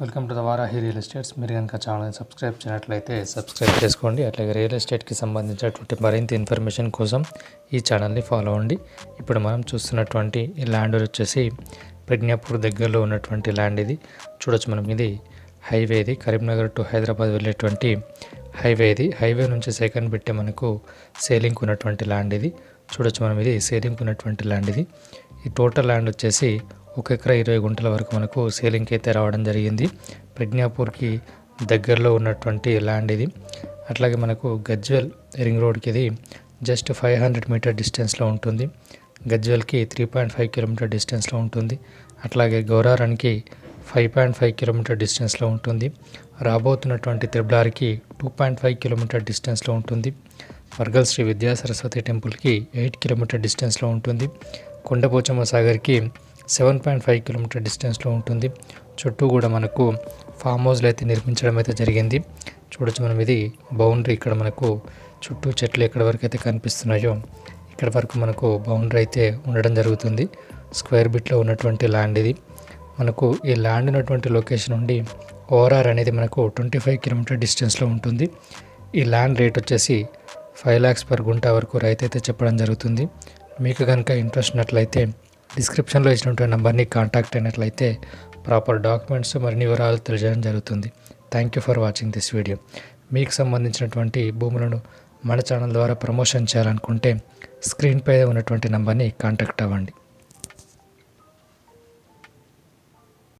Welcome to the Varahi real estates. మీరు కనుక ఛానల్ని సబ్స్క్రైబ్ చేయనట్లయితే సబ్స్క్రైబ్ చేసుకోండి. అట్లాగే రియల్ ఎస్టేట్కి సంబంధించినటువంటి మరింత ఇన్ఫర్మేషన్ కోసం ఈ ఛానల్ని ఫాలో అవ్వండి. ఇప్పుడు మనం చూస్తున్నటువంటి ఈ ల్యాండ్ వచ్చేసి ప్రజ్ఞాపూర్ దగ్గరలో ఉన్నటువంటి ల్యాండ్ ఇది. చూడొచ్చు మనం ఇది హైవే ఇది. కరీంనగర్ టు హైదరాబాద్ వెళ్ళేటువంటి హైవే ఇది. హైవే నుంచి సెకండ్ పెట్టే మనకు సేలింగ్ ఉన్నటువంటి ల్యాండ్ ఇది. చూడొచ్చు మనం ఇది సేలింగ్ ఉన్నటువంటి ల్యాండ్ ఇది. ఈ టోటల్ ల్యాండ్ వచ్చేసి ఒక ఎకరా ఇరవై గుంటల వరకు మనకు సేలింగ్కి అయితే రావడం జరిగింది. ప్రజ్ఞాపూర్కి దగ్గరలో ఉన్నటువంటి ల్యాండ్ ఇది. అట్లాగే మనకు గజ్వెల్ రింగ్ రోడ్కి ఇది జస్ట్ ఫైవ్ హండ్రెడ్ మీటర్ డిస్టెన్స్లో ఉంటుంది. గజ్వెల్కి త్రీ పాయింట్ ఫైవ్ కిలోమీటర్ డిస్టెన్స్లో ఉంటుంది. అట్లాగే గౌరారానికి ఫైవ్ పాయింట్ ఫైవ్ కిలోమీటర్ డిస్టెన్స్లో ఉంటుంది. రాబోతున్నటువంటి త్రిబులార్కి టూ పాయింట్ ఫైవ్ కిలోమీటర్ డిస్టెన్స్లో ఉంటుంది. వర్గల్ శ్రీ విద్యాసరస్వతి టెంపుల్కి ఎయిట్ కిలోమీటర్ డిస్టెన్స్లో ఉంటుంది. కొండపోచమ్మ సాగర్కి సెవెన్ పాయింట్ ఫైవ్ కిలోమీటర్ డిస్టెన్స్లో ఉంటుంది. చుట్టూ కూడా మనకు ఫామ్ హౌస్లు అయితే నిర్మించడం అయితే జరిగింది. చూడొచ్చు మనం ఇది బౌండరీ ఇక్కడ మనకు చుట్టూ చెట్లు ఎక్కడ వరకు అయితే కనిపిస్తున్నాయో ఇక్కడ వరకు మనకు బౌండరీ అయితే ఉండడం జరుగుతుంది. స్క్వేర్ బిట్లో ఉన్నటువంటి ల్యాండ్ ఇది. మనకు ఈ ల్యాండ్ ఉన్నటువంటి లొకేషన్ నుండి ఓఆర్ఆర్ అనేది మనకు ట్వంటీ ఫైవ్ కిలోమీటర్ డిస్టెన్స్లో ఉంటుంది. ఈ ల్యాండ్ రేట్ వచ్చేసి ఫైవ్ ల్యాక్స్ పర్ గుంట వరకు రైతు అయితే చెప్పడం జరుగుతుంది. మీకు కనుక ఇంట్రెస్ట్ ఉన్నట్లయితే డిస్క్రిప్షన్లో ఇచ్చినటువంటి నెంబర్ని కాంటాక్ట్ అయినట్లయితే ప్రాపర్ డాక్యుమెంట్స్ మరిన్ని వివరాలు తెలియజేయడం జరుగుతుంది. Thank you for watching this video మీకు సంబంధించినటువంటి భూములను మన ఛానల్ ద్వారా ప్రమోషన్ చేయాలనుకుంటే స్క్రీన్పై ఉన్నటువంటి నెంబర్ని కాంటాక్ట్ అవ్వండి.